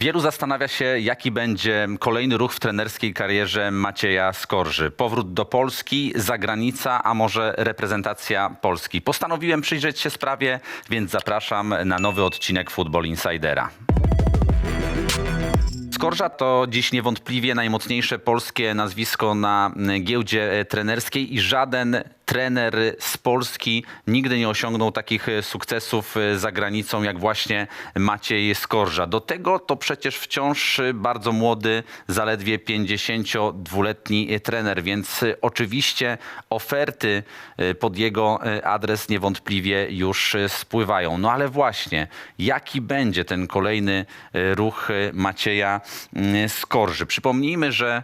Wielu zastanawia się, jaki będzie kolejny ruch w trenerskiej karierze Macieja Skorży. Powrót do Polski, zagranica, a może reprezentacja Polski. Postanowiłem przyjrzeć się sprawie, więc zapraszam na nowy odcinek Football Insidera. Skorża to dziś niewątpliwie najmocniejsze polskie nazwisko na giełdzie trenerskiej i żaden trener z Polski nigdy nie osiągnął takich e, sukcesów e, za granicą jak właśnie Maciej Skorża. Do tego to przecież wciąż bardzo młody, zaledwie 52-letni trener, więc oczywiście oferty pod jego adres niewątpliwie już spływają. No ale właśnie, jaki będzie ten kolejny ruch Macieja mm, Skorży? Przypomnijmy, że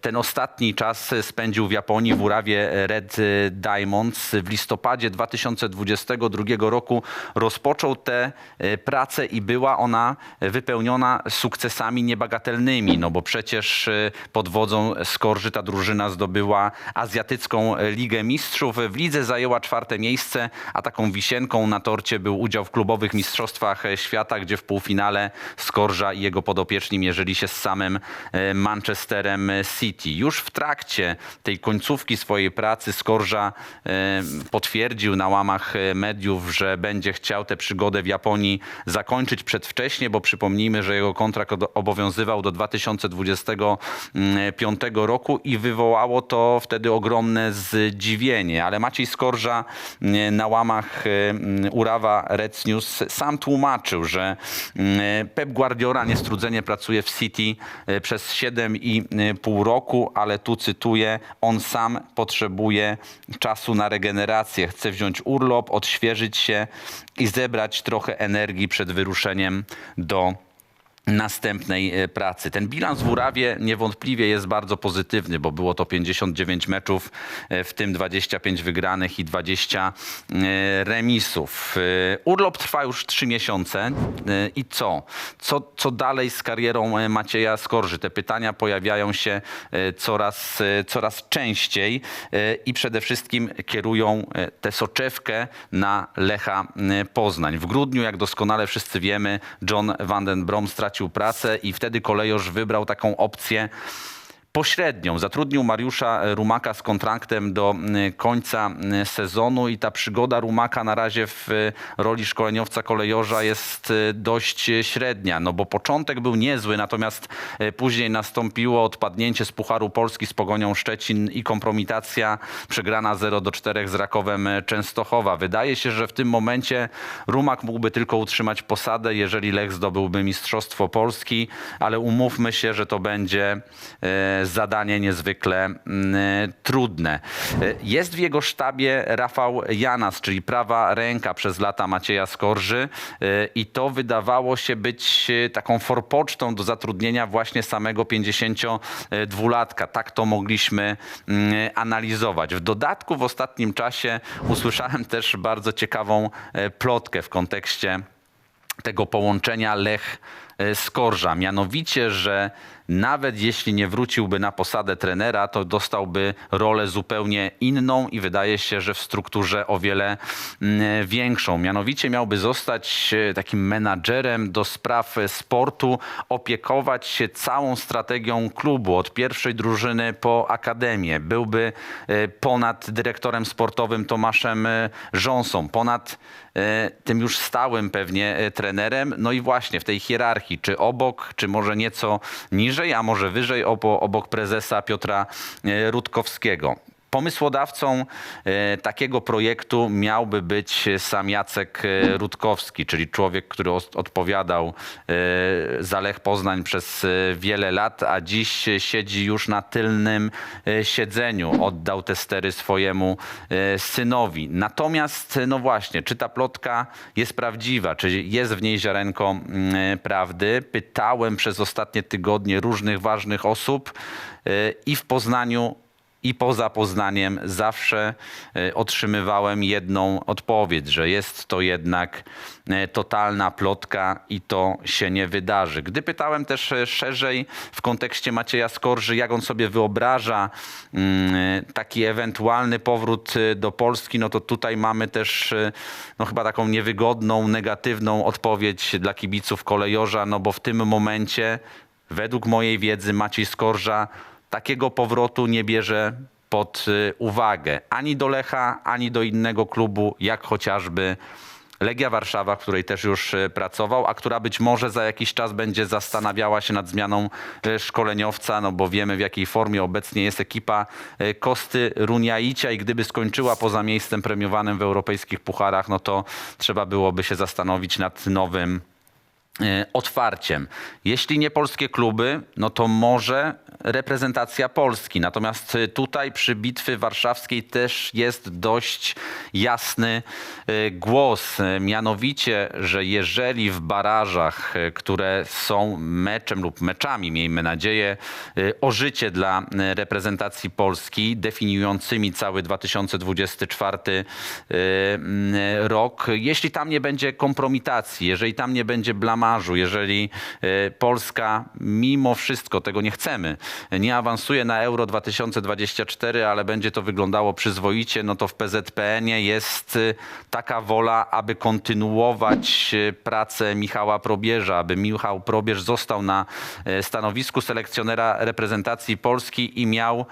ten ostatni czas spędził w Japonii w Urawie Red Diamonds. W listopadzie 2022 roku rozpoczął tę pracę i była ona wypełniona sukcesami niebagatelnymi, no bo przecież pod wodzą Skorży ta drużyna zdobyła Azjatycką Ligę Mistrzów. W lidze zajęła czwarte miejsce, a taką wisienką na torcie był udział w klubowych mistrzostwach świata, gdzie w półfinale Skorża i jego podopieczni mierzyli się z samym Manchesterem City. Już w trakcie tej końcówki swojej pracy Skorża e, potwierdził na łamach e, mediów, że będzie chciał tę przygodę w Japonii zakończyć przedwcześnie, bo przypomnijmy, że jego kontrakt obowiązywał do 2025 roku i wywołało to wtedy ogromne zdziwienie. Ale Maciej Skorża e, na łamach Urawa Reds News sam tłumaczył, że Pep Guardiola niestrudzenie pracuje w City przez 7,5 roku, ale tu cytuję, on sam potrzebuje czasu na regenerację, chce wziąć urlop, odświeżyć się i zebrać trochę energii przed wyruszeniem do następnej e, pracy. Ten bilans w Urawie niewątpliwie jest bardzo pozytywny, bo było to 59 meczów, e, w tym 25 wygranych i 20 e, remisów. Urlop trwa już 3 miesiące i co? co? Co dalej z karierą Macieja Skorży? Te pytania pojawiają się coraz, coraz częściej i przede wszystkim kierują tę soczewkę na Lecha Poznań. W grudniu, jak doskonale wszyscy wiemy, John van den Brom stracił pracę i wtedy kolejorz wybrał taką opcję pośrednią. Zatrudnił Mariusza Rumaka z kontraktem do y, końca y, sezonu i ta przygoda Rumaka na razie w y, roli szkoleniowca kolejorza jest dość średnia, no bo początek był niezły, natomiast później nastąpiło odpadnięcie z Pucharu Polski z Pogonią Szczecin i kompromitacja przegrana 0 do 4 z Rakowem Częstochowa. Wydaje się, że w tym momencie Rumak mógłby tylko utrzymać posadę, jeżeli Lech zdobyłby Mistrzostwo Polski, ale umówmy się, że to będzie zadanie niezwykle mm, trudne. Jest w jego sztabie Rafał Janas, czyli prawa ręka przez lata Macieja Skorży e, i to wydawało się być e, taką forpocztą do zatrudnienia właśnie samego 52-latka. Tak to mogliśmy mm, analizować. W dodatku w ostatnim czasie usłyszałem też bardzo ciekawą e, plotkę w kontekście tego połączenia Lech Skorża. Mianowicie, że nawet jeśli nie wróciłby na posadę trenera, to dostałby rolę zupełnie inną i wydaje się, że w strukturze o wiele mm, większą. Mianowicie miałby zostać e, takim menadżerem do spraw e, sportu, opiekować się całą strategią klubu od pierwszej drużyny po akademię. Byłby e, ponad dyrektorem sportowym Tomaszem e, Rząsą, ponad e, tym już stałym pewnie e, trenerem. No i właśnie w tej hierarchii, czy obok, czy może nieco niżej, a może wyżej obo- obok prezesa Piotra e, Rutkowskiego. Pomysłodawcą e, takiego projektu miałby być sam Jacek e, Rutkowski, czyli człowiek, który odpowiadał e, za Lech Poznań przez wiele lat, a dziś siedzi już na tylnym siedzeniu. Oddał te stery swojemu synowi. Natomiast, no właśnie, czy ta plotka jest prawdziwa, czy jest w niej ziarenko prawdy? Pytałem przez ostatnie tygodnie różnych ważnych osób i w Poznaniu i poza Poznaniem zawsze e, otrzymywałem jedną odpowiedź, że jest to jednak e, totalna plotka i to się nie wydarzy. Gdy pytałem też e, szerzej w kontekście Macieja Skorży, jak on sobie wyobraża mm, taki ewentualny powrót do Polski, no to tutaj mamy też no chyba taką niewygodną, negatywną odpowiedź dla kibiców kolejorza, no bo w tym momencie według mojej wiedzy Maciej Skorża takiego powrotu nie bierze pod y, uwagę. Ani do Lecha, ani do innego klubu, jak chociażby Legia Warszawa, w której też już y, pracował, a która być może za jakiś czas będzie zastanawiała się nad zmianą y, szkoleniowca, no bo wiemy w jakiej formie obecnie jest ekipa Kosty Runiaicia i gdyby skończyła poza miejscem premiowanym w europejskich pucharach, no to trzeba byłoby się zastanowić nad nowym otwarciem. Jeśli nie polskie kluby, no to może reprezentacja Polski. Natomiast e, tutaj przy bitwy warszawskiej też jest dość jasny e, głos. E, Mianowicie, że jeżeli w barażach, e, które są meczem lub meczami, miejmy nadzieję, e, o życie dla e, reprezentacji Polski, definiującymi cały 2024 e, m, rok, jeśli tam nie będzie kompromitacji, jeżeli tam nie będzie blamarzu, jeżeli e, Polska mimo wszystko, tego nie chcemy, nie awansuje na Euro 2024, ale będzie to wyglądało przyzwoicie, no to w PZPN-ie jest e, taka wola, aby kontynuować e, pracę Michała Probierza, aby Michał Probierz został na stanowisku selekcjonera reprezentacji Polski i miał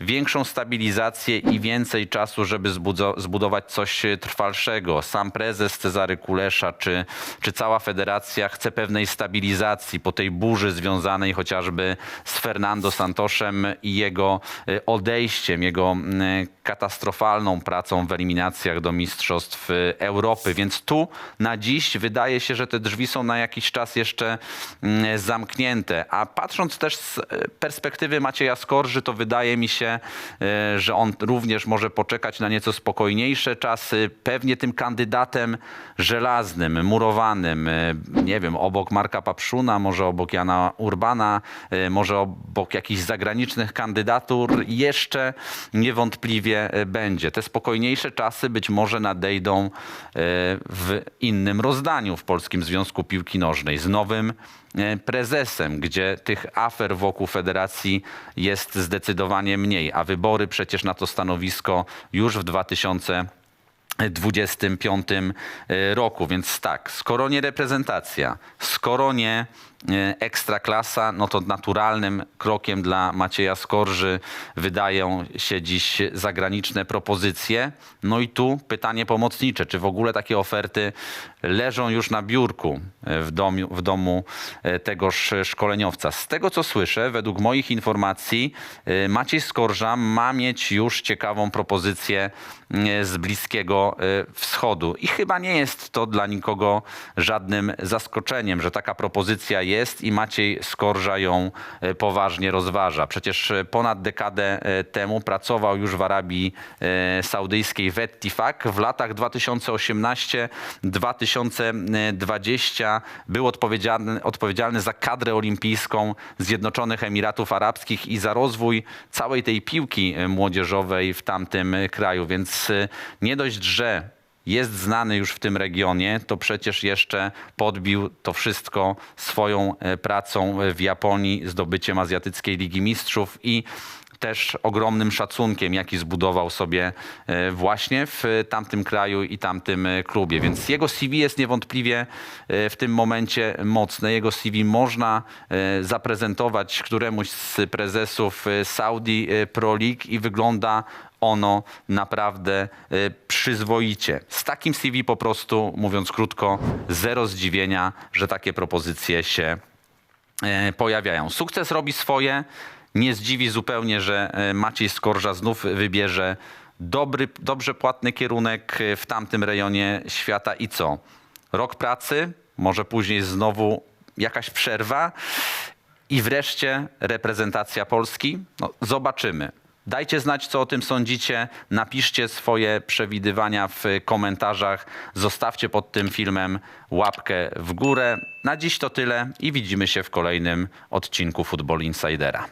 większą stabilizację i więcej czasu, żeby zbudować coś e, trwalszego. Sam prezes Cezary Kulesza czy, czy cała federacja chce pewnej stabilizacji po tej burzy związanej chociażby z Fernando Santoszem i jego e, odejściem, jego katastrofalną pracą w eliminacjach do Mistrzostw e, Europy. Więc tu na dziś wydaje się, że te drzwi są na jakiś czas jeszcze zamknięte. A patrząc też z perspektywy Macieja Skorży, to wydaje mi się, e, że on również może poczekać na nieco spokojniejsze czasy. Pewnie tym kandydatem żelaznym, murowanym, e, nie wiem, obok Marka Papszuna, może obok Jana Urbana, e, może obok jakichś zagranicznych kandydatur jeszcze niewątpliwie będzie. Te spokojniejsze czasy być może nadejdą w innym rozdaniu w Polskim Związku Piłki Nożnej z nowym prezesem, gdzie tych afer wokół federacji jest zdecydowanie mniej, a wybory przecież na to stanowisko już w 2000 25 roku. Więc tak, skoro nie reprezentacja, skoro nie e, ekstraklasa, no to naturalnym krokiem dla Macieja Skorży wydają się dziś zagraniczne propozycje. No i tu pytanie pomocnicze, czy w ogóle takie oferty leżą już na biurku e, w domu, w domu e, tegoż szkoleniowca. Z tego co słyszę, według moich informacji, e, Maciej Skorża ma mieć już ciekawą propozycję e, z Bliskiego e, Wschodu. I chyba nie jest to dla nikogo żadnym zaskoczeniem, że taka propozycja jest i Maciej Skorża ją e, poważnie rozważa. Przecież e, ponad dekadę e, temu pracował już w Arabii Saudyjskiej w Ettifaq. W latach 2018-2020 był odpowiedzialny, odpowiedzialny za kadrę olimpijską Zjednoczonych Emiratów Arabskich i za rozwój całej tej piłki młodzieżowej w tamtym kraju. Więc nie dość, że jest znany już w tym regionie, to przecież jeszcze podbił to wszystko swoją e, pracą w Japonii, zdobyciem Azjatyckiej Ligi Mistrzów i też ogromnym szacunkiem, jaki zbudował sobie e, właśnie w tamtym kraju i tamtym e, klubie. Więc jego CV jest niewątpliwie e, w tym momencie mocne. Jego CV można e, zaprezentować któremuś z prezesów e, Saudi e, Pro League i wygląda ono naprawdę e, przyzwoicie. Z takim CV po prostu, mówiąc krótko, zero zdziwienia, że takie propozycje się e, pojawiają. Sukces robi swoje. Nie zdziwi zupełnie, że e, Maciej Skorża znów wybierze dobry, dobrze płatny kierunek w tamtym rejonie świata i co? Rok pracy, może później znowu jakaś przerwa i wreszcie reprezentacja Polski. No, zobaczymy. Dajcie znać, co o tym sądzicie. Napiszcie swoje przewidywania w komentarzach. Zostawcie pod tym filmem łapkę w górę. Na dziś to tyle i widzimy się w kolejnym odcinku Football Insidera.